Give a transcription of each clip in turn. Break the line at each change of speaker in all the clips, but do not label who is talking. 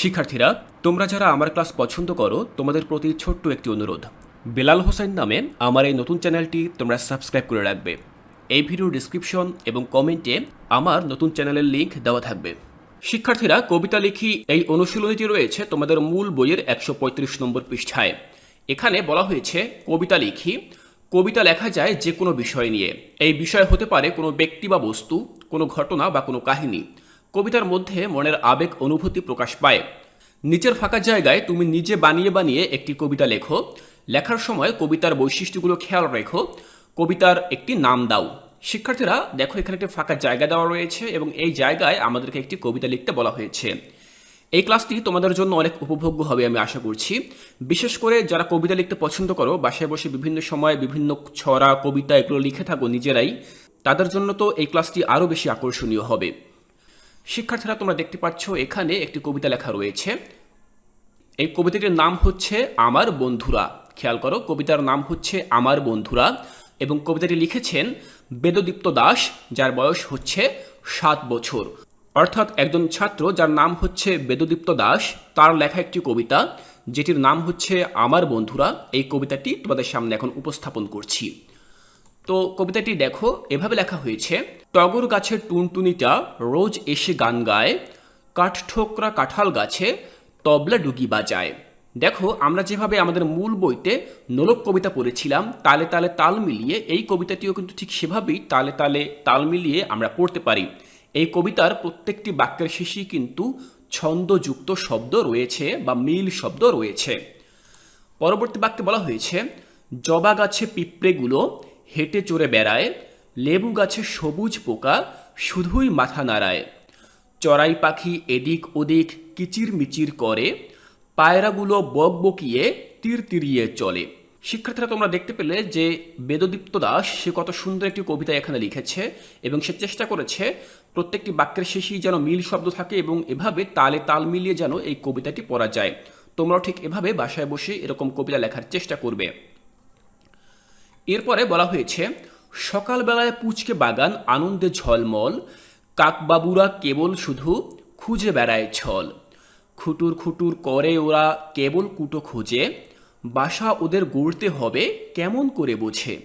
শিক্ষার্থীরা, তোমরা যারা আমার ক্লাস পছন্দ করো, তোমাদের প্রতি ছোট্ট একটি অনুরোধ। বেলাল হোসেন নামে আমার এই নতুন চ্যানেলটি তোমরা সাবস্ক্রাইব করে রাখবে। এই ভিডিওর ডিসক্রিপশন এবং কমেন্টে আমার নতুন চ্যানেলের লিঙ্ক দেওয়া থাকবে। শিক্ষার্থীরা, কবিতা লিখি এই অনুশীলনীটি রয়েছে তোমাদের মূল বইয়ের একশো পঁয়ত্রিশ নম্বর পৃষ্ঠায়। এখানে বলা হয়েছে, কবিতা লিখি। কবিতা লেখা যায় যে কোনো বিষয় নিয়ে। এই বিষয় হতে পারে কোনো ব্যক্তি বা বস্তু, কোনো ঘটনা বা কোনো কাহিনী। কবিতার মধ্যে মনের আবেগ অনুভূতি প্রকাশ পায়। নিচের ফাঁকা জায়গায় তুমি নিজে বানিয়ে বানিয়ে একটি কবিতা লেখো। লেখার সময় কবিতার বৈশিষ্ট্যগুলো খেয়াল রেখো। কবিতার একটি নাম দাও। শিক্ষার্থীরা, দেখো এখানে একটি ফাঁকা জায়গা দেওয়া রয়েছে এবং এই জায়গায় আমাদেরকে একটি কবিতা লিখতে বলা হয়েছে। এই ক্লাসটি তোমাদের জন্য অনেক উপভোগ্য হবে আমি আশা করছি। বিশেষ করে যারা কবিতা লিখতে পছন্দ করো, বাসায় বসে বিভিন্ন সময় বিভিন্ন ছড়া, কবিতা এগুলো লিখে থাকো নিজেরাই। তাদের জন্য তো এই ক্লাসটি আরও বেশি আকর্ষণীয় হবে। শিক্ষার্থীরা তোমরা দেখতে পাচ্ছ, এখানে একটি কবিতা লেখা রয়েছে। এই কবিতাটির নাম হচ্ছে আমার বন্ধুরা। খেয়াল করো, কবিতার নাম হচ্ছে আমার বন্ধুরা এবং কবিতাটি লিখেছেন বেদদীপ্ত দাস, যার বয়স হচ্ছে সাত বছর। অর্থাৎ একজন ছাত্র যার নাম হচ্ছে বেদদীপ্ত দাস, তার লেখা একটি কবিতা, যেটির নাম হচ্ছে আমার বন্ধুরা। এই কবিতাটি তোমাদের সামনে এখন উপস্থাপন করছি। তো কবিতাটি দেখো, এভাবে লেখা হয়েছে, টগর গাছের টুনটুনিটা রোজ এসে গান গায়, কাঠঠোকরা কাঁঠাল গাছে তবলা ডুগি বাজায়। দেখো, আমরা যেভাবে আমাদের মূল বইতে নোলক কবিতা পড়েছিলাম, তালে তালে তাল মিলিয়ে, এই কবিতাটিও কিন্তু ঠিক সেভাবেই তালে তালে তাল মিলিয়ে আমরা পড়তে পারি। এই কবিতার প্রত্যেকটি বাক্যের শেষেই কিন্তু ছন্দযুক্ত শব্দ রয়েছে বা মিল শব্দ রয়েছে। পরবর্তী বাক্যে বলা হয়েছে, জবা গাছে পিঁপড়েগুলো হেঁটে চড়ে বেড়ায়, লেবু গাছে সবুজ পোকা, শুধুই মাথা নাড়ায়। চড়াই পাখি এদিক ওদিক কিচির মিচির করে, পায়রাগুলো বক বকিয়ে তীর তিরিয়ে চলে। শিক্ষার্থীরা, তোমরা দেখতে পেলে যে বেদদীপ্ত দাস, সে কত সুন্দর একটি কবিতা এখানে লিখেছে এবং সে চেষ্টা করেছে প্রত্যেকটি বাক্যের শেষেই যেন মিল শব্দ থাকে এবং এভাবে তালে তাল মিলিয়ে যেন এই কবিতাটি পড়া যায়। তোমরাও ঠিক এভাবে বাসায় বসে এরকম কবিতা লেখার চেষ্টা করবে। এরপরে বলা হয়েছে, সকালবেলায় পুচকে বাগান, আনন্দে ঝলমল, কাকবাবুরা কেবল শুধু খুঁজে বেড়ায় ছল। খুটুর খুটুর করে ওরা কেবল কুটো খোঁজে, বাসা ওদের গড়তে হবে কেমন করে বোঝে।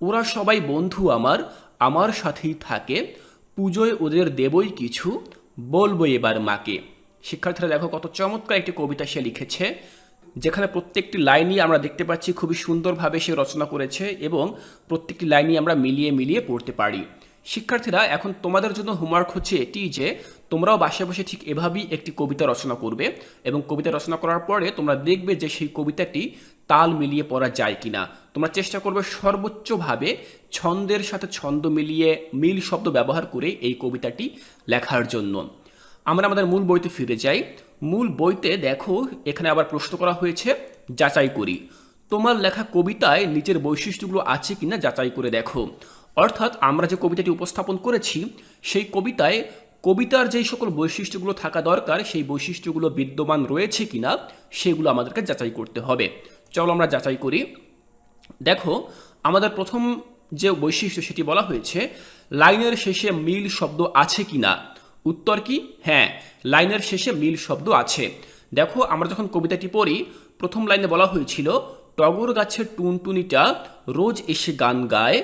ওরা সবাই বন্ধু আমার আমার সাথেই থাকে, পুজোয় ওদের দেবই কিছু, বলব এবার মাকে। শিক্ষার্থীরা দেখো কত চমৎকার একটি কবিতা সে লিখেছে যেখানে প্রত্যেকটি লাইনই আমরা দেখতে পাচ্ছি খুবই সুন্দরভাবে সে রচনা করেছে এবং প্রত্যেকটি লাইনই আমরা মিলিয়ে মিলিয়ে পড়তে পারি। শিক্ষার্থীরা, এখন তোমাদের জন্য হোমওয়ার্ক হচ্ছে এটি যে, তোমরাও বাসায় বসে ঠিক এভাবেই একটি কবিতা রচনা করবে এবং কবিতা রচনা করার পরে তোমরা দেখবে যে সেই কবিতাটি তাল মিলিয়ে পড়া যায় কিনা। তোমরা চেষ্টা করবে সর্বোচ্চভাবে ছন্দের সাথে ছন্দ মিলিয়ে মিল শব্দ ব্যবহার করে এই কবিতাটি লেখার জন্য। আমরা আমাদের মূল বইতে ফিরে যাই। মূল বইতে দেখো, এখানে আবার প্রশ্ন করা হয়েছে, যাচাই করি। তোমার লেখা কবিতায় নিচের বৈশিষ্ট্যগুলো আছে কিনা যাচাই করে দেখো। অর্থাৎ আমরা যে কবিতাটি উপস্থাপন করেছি, সেই কবিতায় কবিতার যেই সকল বৈশিষ্ট্যগুলো থাকা দরকার, সেই বৈশিষ্ট্যগুলো বিদ্যমান রয়েছে কিনা, সেগুলো আমাদেরকে যাচাই করতে হবে। চলো আমরা যাচাই করি। দেখো, আমাদের প্রথম যে বৈশিষ্ট্য, সেটি বলা হয়েছে, লাইনের শেষে মিল শব্দ আছে কিনা। উত্তর কি? হ্যাঁ লাইনের শেষে মিল শব্দ আছে। দেখো, আমরা যখন কবিতাটি পড়ি, প্রথম লাইনে বলা হয়েছিল, টগর গাছের টুনটুনিটা রোজ এসে গান গায়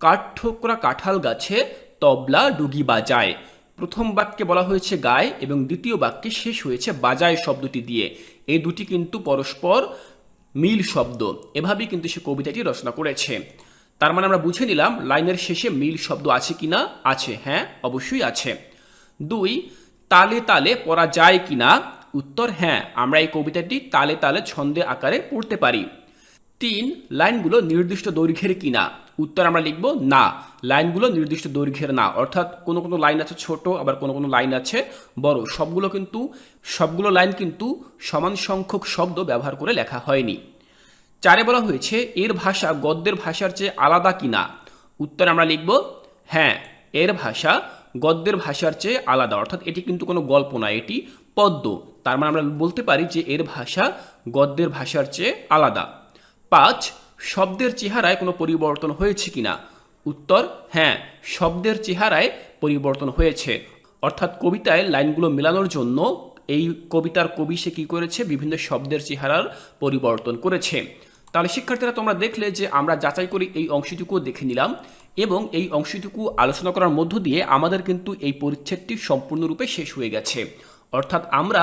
কাঠঠোকরা কাঁঠাল গাছে তবলা ডুগি বাজায়। প্রথম বাক্যে বলা হয়েছে গায় এবং দ্বিতীয় বাক্যে শেষ হয়েছে বাজায় শব্দটি দিয়ে। এই দুটি কিন্তু পরস্পর মিল শব্দ। এভাবেই কিন্তু সে কবিতাটি রচনা করেছে। তার মানে আমরা বুঝে নিলাম, লাইনের শেষে মিল শব্দ আছে কি না আছে হ্যাঁ অবশ্যই আছে। দুই, তালে তালে পড়া যায় কিনা? উত্তর হ্যাঁ আমরা এই কবিতাটি তালে তালে ছন্দে আকারে পড়তে পারি। তিন, লাইনগুলো নির্দিষ্ট দৈর্ঘ্যের কিনা? উত্তর আমরা লিখব, না, লাইনগুলো নির্দিষ্ট দৈর্ঘ্যের না। অর্থাৎ কোনো কোনো লাইন আছে ছোট, আবার কোনো কোনো লাইন আছে বড়। সবগুলো কিন্তু, সবগুলো লাইন কিন্তু সমান সংখ্যক শব্দ ব্যবহার করে লেখা হয়নি। চারে বলা হয়েছে, এর ভাষা গদ্যের ভাষার চেয়ে আলাদা কিনা? উত্তর আমরা লিখব হ্যাঁ এর ভাষা গদ্যের ভাষার চেয়ে আলাদা। অর্থাৎ এটি কিন্তু কোনো গল্প না এটি পদ্য। তার মানে আমরা বলতে পারি যে এর ভাষা গদ্যের ভাষার চেয়ে আলাদা। পাঁচ, শব্দের চেহারায় কোনো পরিবর্তন হয়েছে কিনা? উত্তর হ্যাঁ শব্দের চেহারায় পরিবর্তন হয়েছে। অর্থাৎ কবিতায় লাইনগুলো মেলানোর জন্য এই কবিতার কবি সে কী করেছে? বিভিন্ন শব্দের চেহারার পরিবর্তন করেছে। তাহলে শিক্ষার্থীরা তোমরা দেখলে যে আমরা যাচাই করে এই অংশটুকুও দেখে নিলাম। এবং এই অংশটুকু আলোচনা করার মধ্য দিয়ে আমাদের কিন্তু এই পরিচ্ছেদটি সম্পূর্ণরূপে শেষ হয়ে গেছে। অর্থাৎ আমরা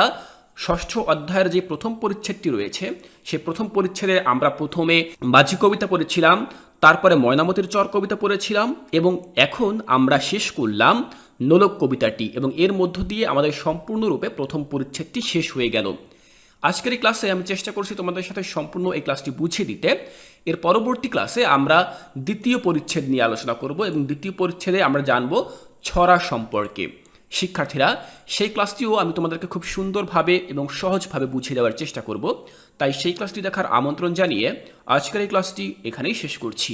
ষষ্ঠ অধ্যায়ের যে প্রথম পরিচ্ছেদটি রয়েছে সেই প্রথম পরিচ্ছেদে আমরা প্রথমে বাজি কবিতা পড়েছিলাম, তারপরে ময়নামতির চর কবিতা পড়েছিলাম এবং এখন আমরা শেষ করলাম নোলক কবিতাটি এবং এর মধ্য দিয়ে আমাদের সম্পূর্ণরূপে প্রথম পরিচ্ছেদটি শেষ হয়ে গেল। আজকের এই ক্লাসে আমি চেষ্টা করছি তোমাদের সাথে সম্পূর্ণ এই ক্লাসটি বুঝিয়ে দিতে। এর পরবর্তী ক্লাসে আমরা দ্বিতীয় পরিচ্ছেদ নিয়ে আলোচনা করব এবং দ্বিতীয় পরিচ্ছেদে আমরা জানব ছড়া সম্পর্কে। শিক্ষার্থীরা, সেই ক্লাসটিও আমি তোমাদেরকে খুব সুন্দরভাবে এবং সহজভাবে বুঝিয়ে দেওয়ার চেষ্টা করব। তাই সেই ক্লাসটি দেখার আমন্ত্রণ জানিয়ে আজকের এই ক্লাসটি এখানেই শেষ করছি।